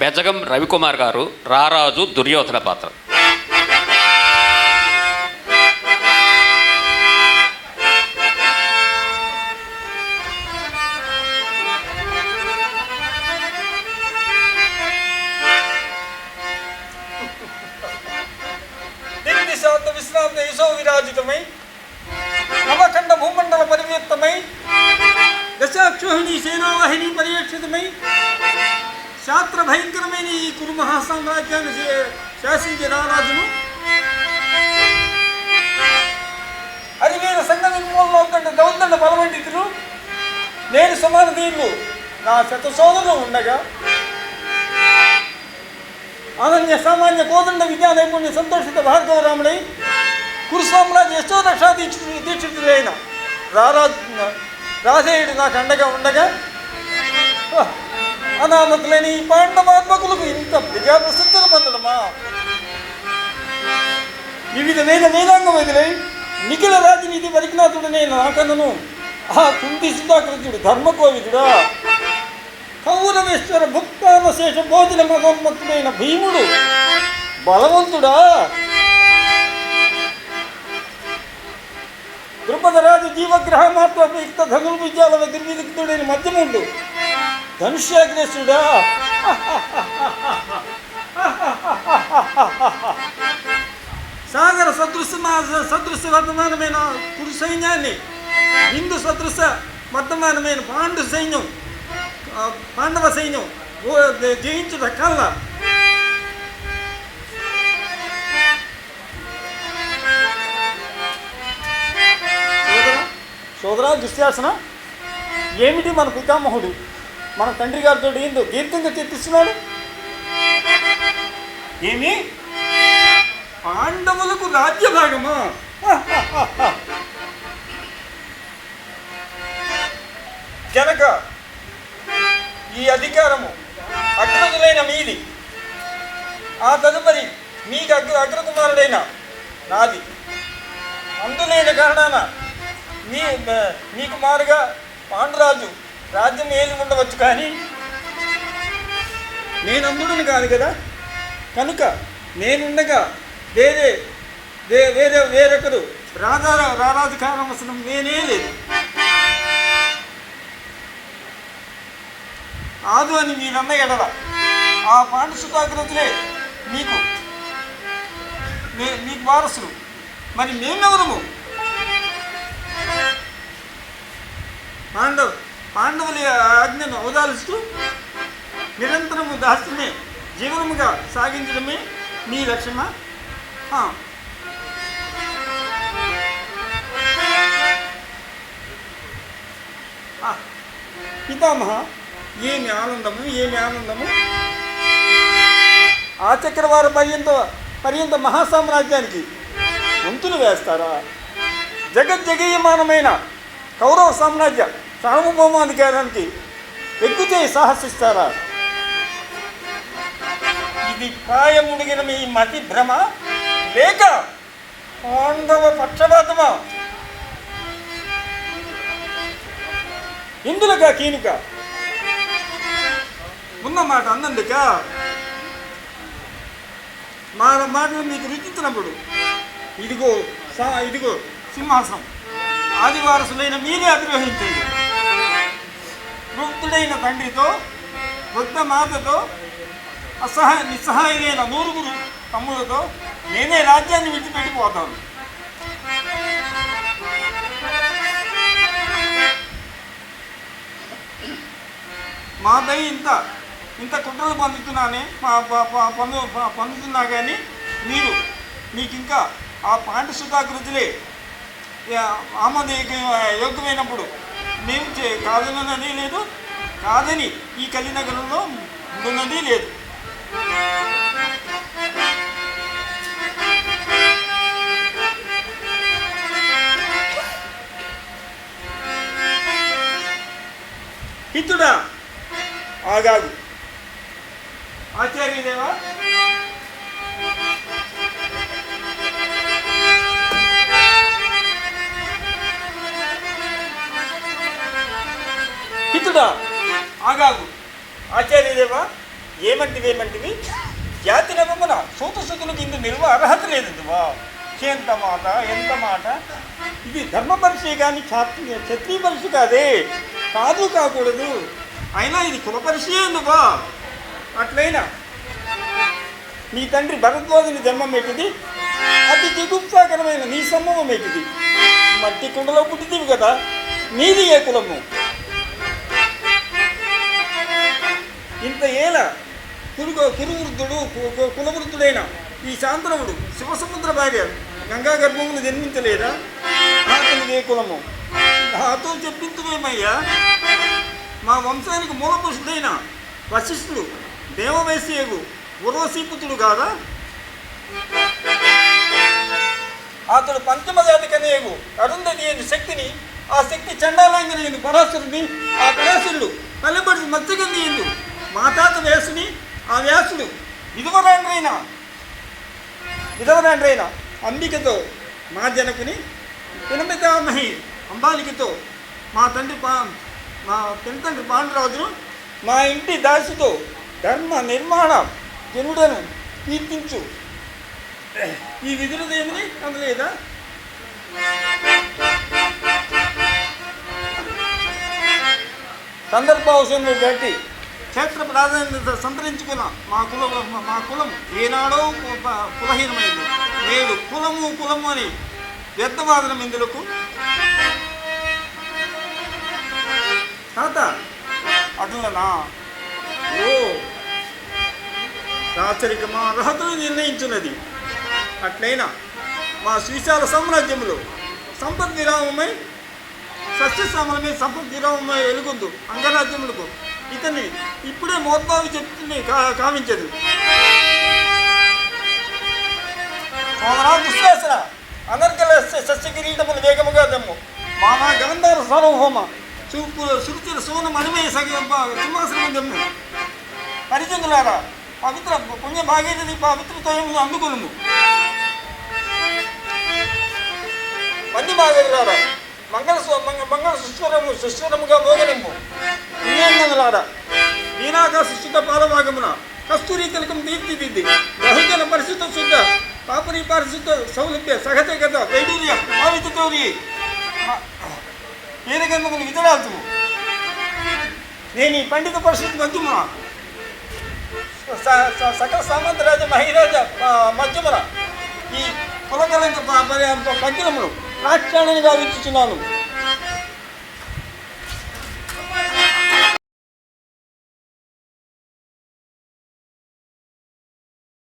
బెజగం రవికుమార్ గారు రారాజు దుర్యోధన పాత్ర. దిగ్దిశాంత విశ్రాంత యశో విరాజితమై నవఖండ భూమండల పరివ్యక్తమై దశాక్షోహిణి సేనావాహిని పరివేక్షితమై శాస్త్ర భయంకరమైన ఈ కురు మహాసామ్రాజ్యాన్ని శాసించే రారాజును అరివేల సంఘ నిర్మూలన కంటే దౌర్దండ బలవండితులు. నేను సమాన దీనులు నా శత సోదరులు ఉండగా అనన్య సామాన్య కోదండ విద్యా నైపుణ్య సంతోషిత భార్గవరాముడై కురు సామ్రాజ్య యశోదక్షా దీక్షితు దీక్షితుడైన రారా రాధేయుడు నాకు అండగా ఉండగా అనామతులైన ఈ పాండవాత్మకులకు ఇంత ప్రజా ప్రసిద్ధులు పొందడమా? వివిధ వేదాంగం వదిలై నిఖిల రాజనీతి పరిజ్ఞాతుడనే నాకన్నను ఆ కుంతి సుధాకృతుడు ధర్మకోవిదుడా? కౌరవేశ్వర భుక్తానశేష భోజన మగోన్మత్తుడైన భీముడు బలవంతుడా? ద్రుపదరాజు జీవగ్రహ మాత్రయుక్త ధనుర్ విద్యాల దుర్విదిక్తుడైన మధ్యముండు ధనుష్యాగ్నేశుడా సాగర సదృశ సదృశ వర్ధమానమైన కురు సైన్యాన్ని హిందు సదృశ వర్ధమానమైన పాండు సైన్యం పాండవ సైన్యం జయించుట కల్లా. సోదరా సోదరా దుశ్శాసన ఏమిటి మన పితామహుడు? మన తండ్రి గారితో ఏందో దీర్ఘంగా చర్చిస్తున్నాడు ఏమి? పాండవులకు రాజ్య భాగమా జనక ఈ అధికారము అగ్రజులైన మీది ఆ తదుపరి మీకు అగ్ర అగ్రకుమారుడైన నాది. అందులేని కారణాన మీ మీకు మారుగా పాండురాజు రాజ్యం ఏది ఉండవచ్చు కానీ నేను అందుడుని కాదు కదా? కనుక నేనుండగా వేరే వే వేరే వేరొకరు రాజా రారాజు అసలు నేనే లేదు. ఆదు అని మీరన్న ఎడల. ఆ పాండుసుతాగ్రతులే మీకు. మీకు వారసులు. మరి మేమెవరము? పాండవ్ పాండవుల ఆజ్ఞను అవదాలుస్తూ నిరంతరము దాస్తమే జీవనముగా సాగించడమే మీ లక్ష్యమా? పితామహ ఏమి ఆనందము ఏమి ఆనందము? ఆ చక్రవార పర్యంత పర్యంత మహాసామ్రాజ్యానికి వంతులు వేస్తారా? జగజ్జగీయమానమైన కౌరవ సామ్రాజ్య సార్వభౌమాధికారానికి ఎక్కుతే సాహసిస్తారా? ఇది ప్రాయముడిగిన మీ మతి భ్రమ? లేక పాండవ పక్షపాతమా? ఇందులక కీనుక? ఉన్న మాట అన్నందుక? మా మాటలు మీకు రుచించినప్పుడు ఇదిగో సా ఇదిగో సింహాసనం. ఆదివారసులైన మీరే అధిరోహించండి. వృద్ధుడైన తండ్రితో వృద్ధ మాతతో అసహ నిస్సహాయమైన నూరుగురు తమ్ములతో నేనే రాజ్యాన్ని విడిచిపెట్టిపోతాను మా దయ ఇంత ఇంత కుట్రలు పొందుతున్నానే మా పొందు పొందుతున్నా కానీ మీరు మీకు ఇంకా ఆ పాండు సుధాకృతులే ఆమోద యోగ్యమైనప్పుడు మేము చే కాదనది లేదు. కాదని ఈ కలినగరంలో ఉండనది లేదు. హితుడా? ఆగాగు. ఆచార్యదేవా? హితుడా ఆగాగు. ఆచార్యదేవా ఏమంటివి ఏమంటివి? జాతి నమ్మన సూతసుతులకు ఇందు నిల్వ అర్హత లేదువా ఎంత మాట ఎంత మాట? ఇది ధర్మ పరీక్ష కానీ క్షత్రియ క్షత్రియ పరీక్ష కాదే. కాదు కాకూడదు. అయినా ఇది కుల పరీక్షే అట్లయినా నీ తండ్రి భరద్వాజుని జన్మం ఎక్కిది అతి జిగుప్సాకరమైన నీ సంభవం ఎక్కిది మట్టి కుండలో పుట్టిదివి కదా. నీది ఏ కులము? ఇంత ఏల కురుగు కురువృద్ధుడు కు- కులవృద్ధుడైన ఈ శాంతనవుడు శివసముద్ర భార్య గంగా గర్భమును జన్మించలేదా? అతనిది ఏ కులము నాతో చెప్పించువేమయ్యా మా వంశానికి మూలపురుషుడైన వశిష్ఠుడు దేవవేశ్యగు ఉర్వశీపుతుడు కాదా? అతడు పంచమజాతి కనేగు అరుంధతి అనే శక్తిని ఆ శక్తి చండాలంగిన పరాశరుడిని ఆ పరాశరుడు పల్లెపడి మత్స్యగంధి మా తాత వ్యాసుని ఆ వ్యాసుడు విధవరాండ్రైన. విధవరాండ్రైన అంబికతో మా జనకుని పినమితామహి అంబాలికతో మా తండ్రి పా మా పెనతండ్రి పాండురాజును మా ఇంటి దాసితో ధర్మ నిర్మాణ జనుడను కీర్తించు. ఈ విధులదేమిని అందలేదా? సందర్భావసరం బట్టి క్షేత్ర ప్రాధాన్యత సంతరించుకున్న మా కులం మా కులం ఏనాడో కులహీనమైంది. నేడు కులము కులము అని వ్యర్థవాదన ఇందులకు తాత అట్లనా? ఓ. రాచరిక మా అర్హతను నిర్ణయించున్నది. అట్లయినా మా శ్రీశాల సామ్రాజ్యంలో సంపత్ విరామమై సస్యశ్యామలమే సంపత్ విరామమై వెలుగుందు అంగరాజ్యములకు ఇతన్ని ఇప్పుడే మోద్భావి చెప్తుంది కా కావించదు. సోదరా అనర్గల సస్య కిరీటములు వేగముగా దమ్ము. మామా గంధార సర్వహోమ చూపు సురుచుల సోన మణిమయ సగ సింహాసనం దమ్ము. పరిచందులారా పవిత్ర పుణ్య భాగీరథి పవిత్రతయమును అందుకొనుము. పన్ని మాగరులారా మంగళ మంగళ సుస్వరము సుస్వరముగా మోగనిమ్ము పుణ్యాంగనులారా ఈనాక సుస్థిత పాదభాగమున కస్తూరి తిలకం తీర్చిదిద్ది బహుజన పరిశుద్ధ శుద్ధ పాపరి పరిశుద్ధ సౌలభ్య సహజ గత వైడూర్య భావితతోరి వీరగంధములు విధరాజు నేను ఈ పండిత పరిషత్ మధ్యమున స- స- సకల సామంతరాజ మహిరాజ ఆ, మధ్యమున ఈ కులకలంక Kaç canını kaybettin hanım?